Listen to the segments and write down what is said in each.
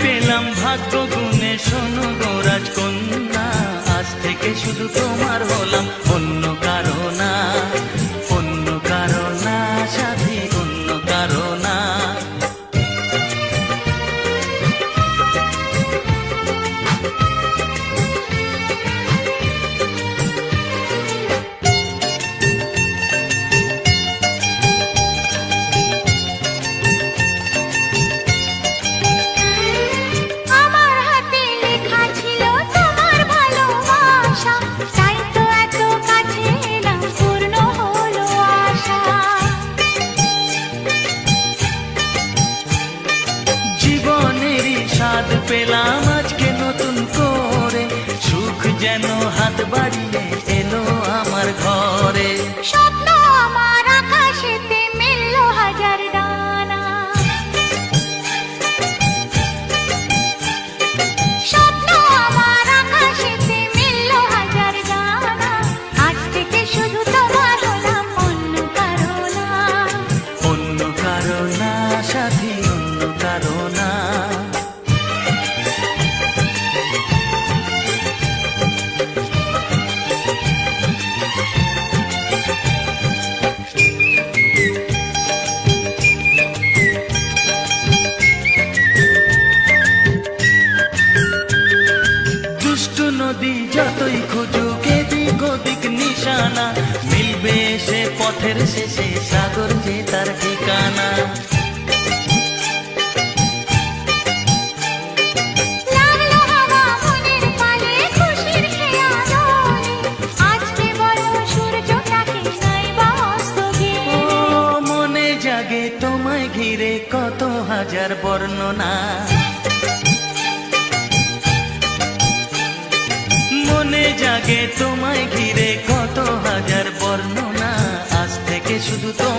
পেলাম ভাগ্য গুণে। শোনো গোরাজ কন্যা আজ থেকে শুধু তোমার হলাম অন্য কার স্বাদ পেলাম আজকে নতুন করে। সুখ যেন হাত বাড়িয়ে এলো আমার ঘরে। স্বপ্ন फिर से tu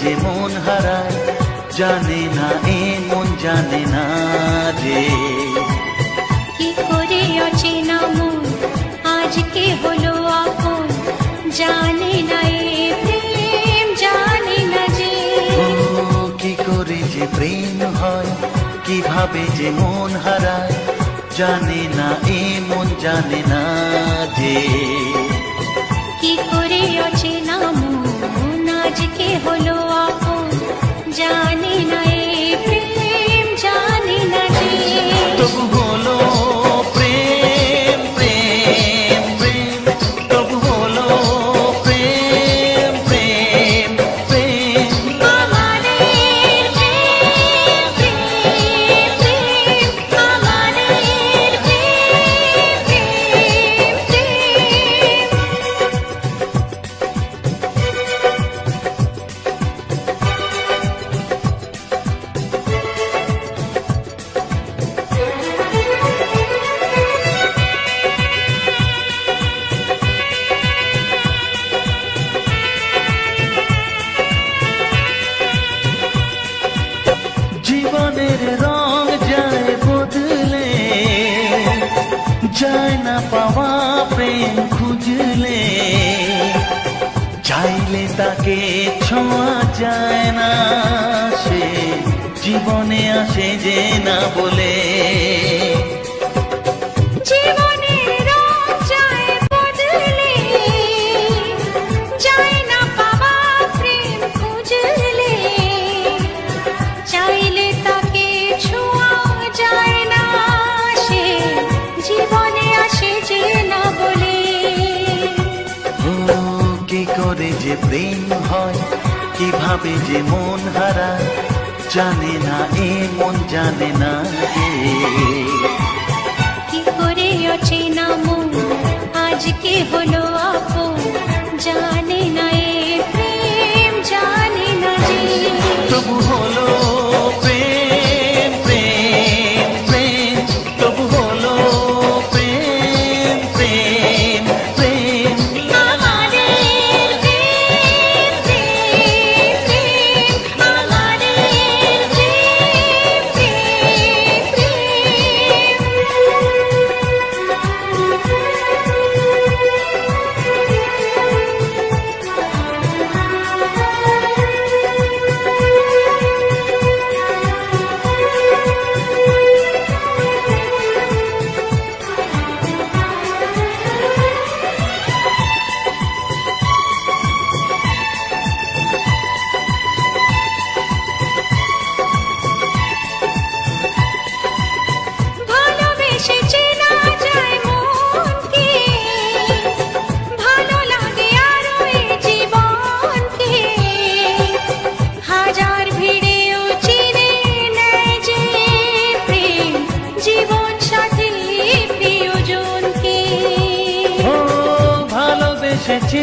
যে মন হারায় জানে না এ মন জানে না রে কি করে অচেনা মন আজকে হলো আপন জানে না এ প্রেম জানে না যে। কি করে যে প্রেম হয় কীভাবে যে মন হারায় জানে না এ মন জানে না যে। কি করে অচেনা কে হলো আপন? জানি না যে প্রেম হয় কীভাবে যে মন হারা জানে না এ মন জানে না কি করে অচেনা মন? আজকে হলো আপু জানে না এ প্রেম জানে না যে। তবু হলো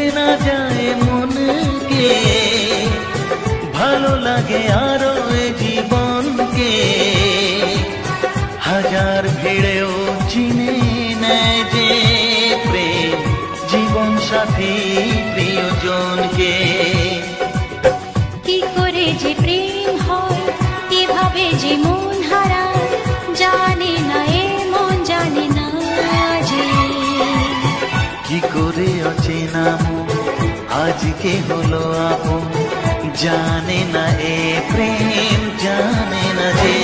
চেনা যায় মনকে। ভালো লাগে আরও জীবনকে। হাজার ভিড়েও চিনে নেয় যে প্রেম জীবন সাথী প্রিয়জনকে। কি করে যে প্রেম হয় কীভাবে যে মন হারায়, জানে না কি করে অচেনা মন? আজকে হলো আপন? জানে না এ প্রেম জানে না যে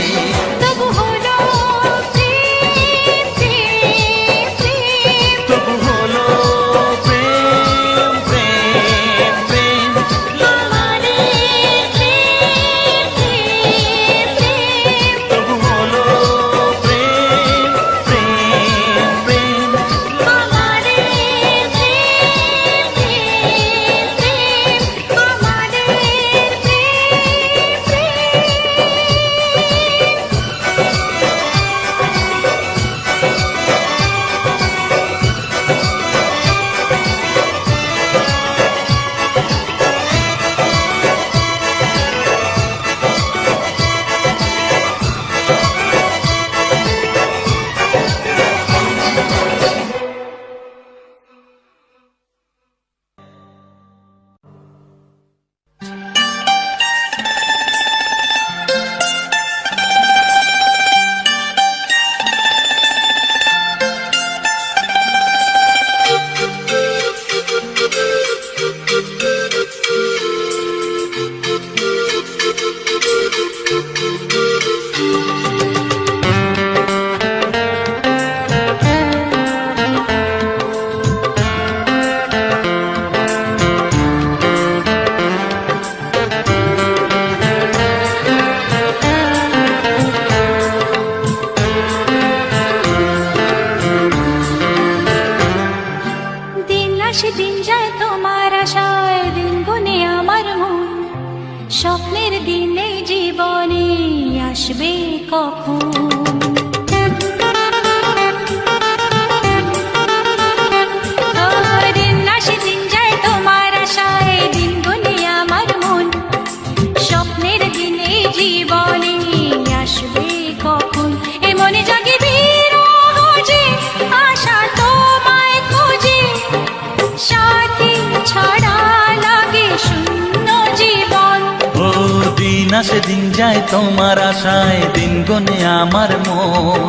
দিন দিন যায় তোমার আশায় দিন গনে আমার মন।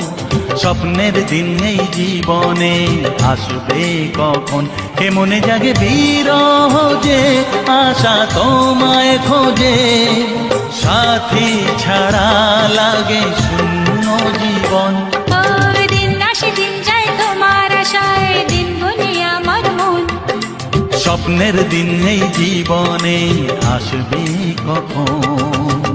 স্বপ্নের দিন এই জীবনে আসবে কখন? কে মনে জাগে বিরহ যে আশা তোমায় খোঁজে? সাথী ছাড়া লাগে শূন্য জীবন। দিন আসে দিন যায় তোমার আশায় দিন গুনে আমার মন। স্বপ্নের দিন এই জীবনে আসবে কখন?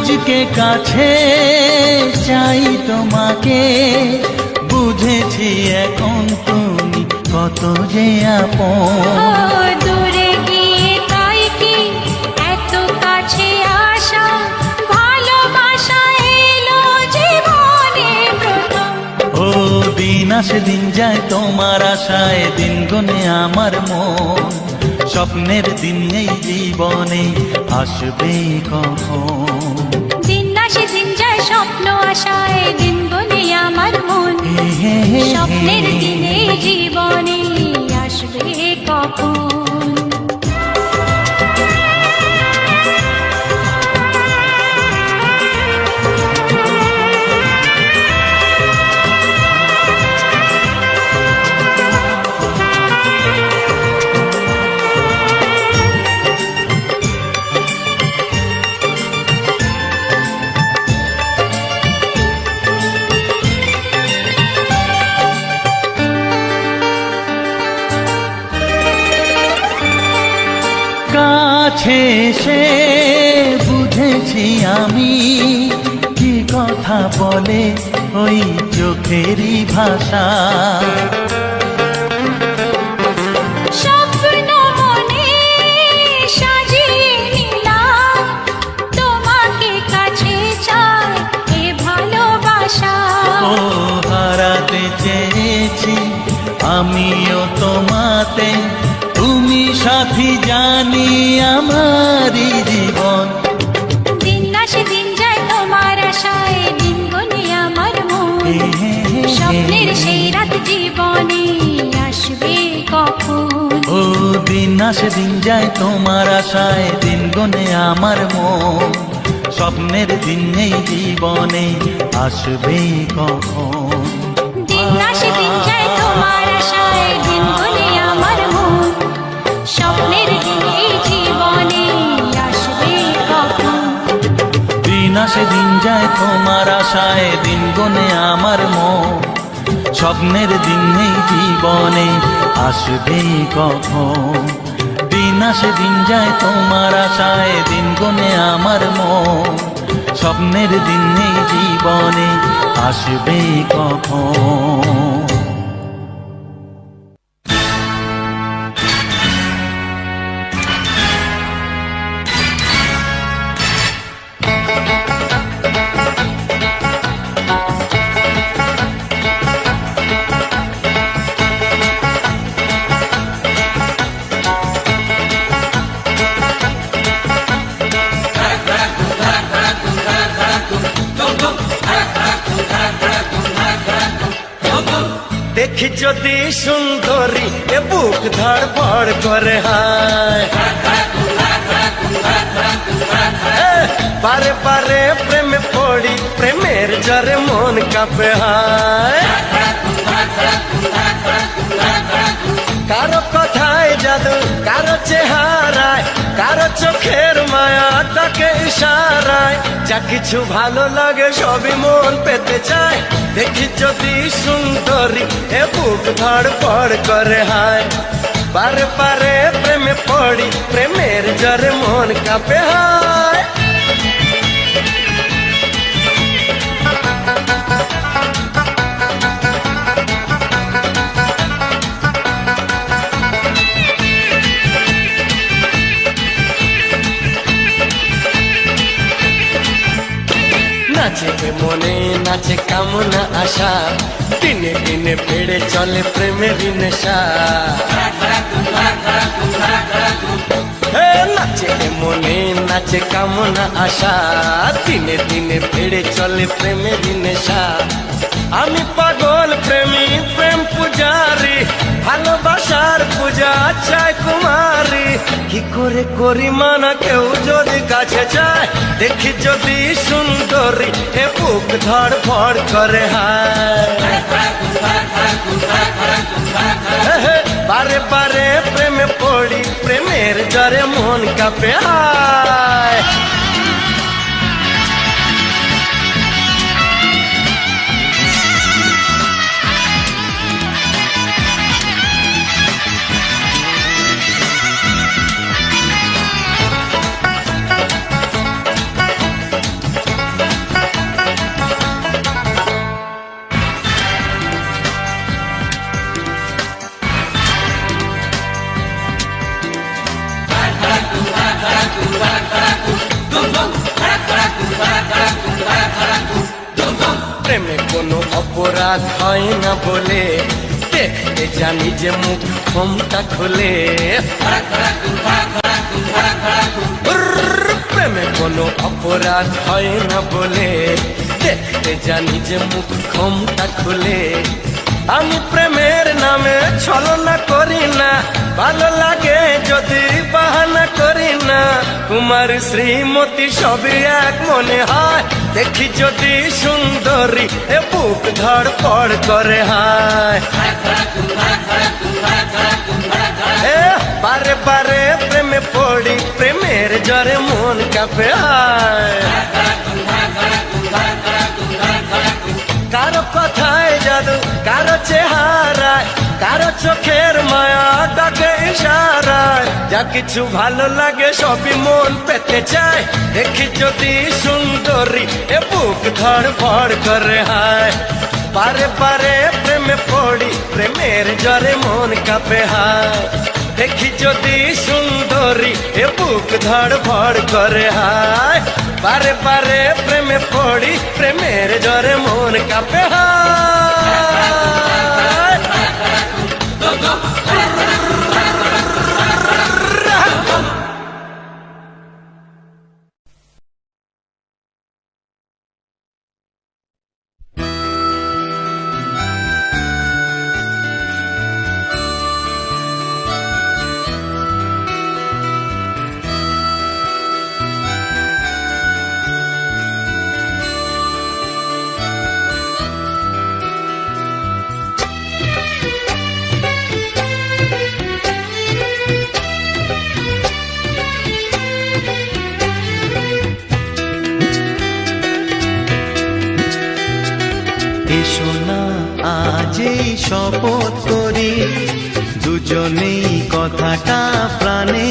কাছে চাই তোমাকে। বুঝেছি এখন তুমি কত যে আপন। দূরে গিয়ে তাই কি? এত কাছে আসা ভালোবাসা এলো জীবনে প্রথম। ও দিন আসে দিন যায় তোমার আশায় দিন গনে আমার মন। স্বপ্নের দিন এই জীবনে আসবে কখন? দিন আসে দিন যায় স্বপ্ন আশায় দিন গনে আমার মন। স্বপ্নের দিনে জীবনে আসবে কখন? আমিও তোমাতে তুমি সাথী জানি আমারই জীবন। দিন আসে দিন যায় তোমার আশায় দিন গনে আমার মন। স্বপ্নের সেই রাত জীবনে আসবে কখন? ও দিন আসে দিন যায় তোমার আশায় দিন গনে আমার মন। স্বপ্নের দিন এই জীবনে আসবে কখন? দিন আসে দিন যায় তোমার আশায়, দিন গনে আমার মন। স্বপ্নের দিন নেই জীবনে, আসবে কখন? দিন আসে, দিন যায় তোমার আশায়, দিন গনে আমার মন। স্বপ্নের দিন নেই জীবনে, আসবে কখন? যদি সুন্দরী এ বুক পড় করে হায়। পারে পারে প্রেমে পড়ি, প্রেমের জরে মন কাপে হায়। কারও জাদু, কারও চেহারায়, কারও চোখের মায়া তাকে ইশারায়। যা কিছু ভালো লাগে সবই মন পেতে চায়। দেখি যদি সুন্দরী এ বুক ধড় পড় করে হায়। পারে পারে প্রেমে পড়ি, প্রেমের জরে মন কাঁপে হায়। নাচে মনে, নাচে কামনা, আশা। দিনে দিনে বেড়ে চলে প্রেমের নেশা। নাচে মনে, নাচে কামনা, আশা। দিনে দিনে বেড়ে চলে প্রেমের নেশা। আমি পাগল প্রেমী, প্রেম পূজারি। ভালোবাসার পূজা চাই কুমারী। কি করে করি মানা কেউ যদি কাছে চায়? দেখি যদি সুন্দরী এ বুক ধড় ফড় করে বারে বারে প্রেমে পড়ি, প্রেমের জরে মন কাঁপে হায়। অপরাধ হয় না বলে। দেখতে জানি যে মুখ ক্ষমতা খোলে। প্রেমে কোনো অপরাধ হয় না বলে। দেখতে জানি যে মুখ ক্ষমতা খুলে। আমি প্রেমের নামে ছলনা করি না। ভালো লাগে যদি বাহানা করি না। কুমার শ্রীমতী সবই এক মনে হয়। দেখি যদি সুন্দরী এ বুক ধর পড় করে হায়। এ বারে বারে প্রেমে পড়ি, প্রেমের জ্বরে মন কাঁপে হায়। কারও কথায় জাদু, কারও চেহারায় কারও চোখের মায়া ডাকে ইশারায়। যা কিছু ভালো লাগে সবই মন পেতে চায়। দেখি যদি সুন্দরী এ বুক ধড় ভড় করে হায়। পারে পারে প্রেমে পড়ি, প্রেমের জ্বরে মন কাঁপে হায়। দেখি যদি সুন্দরী এ বুক ধড় ভড় করে হায়। বারে বারে প্রেমে পড়ি প্রেমের জ্বরে মন কাঁপে হায়। শপথ করি। দুজনেই কথাটা প্রাণে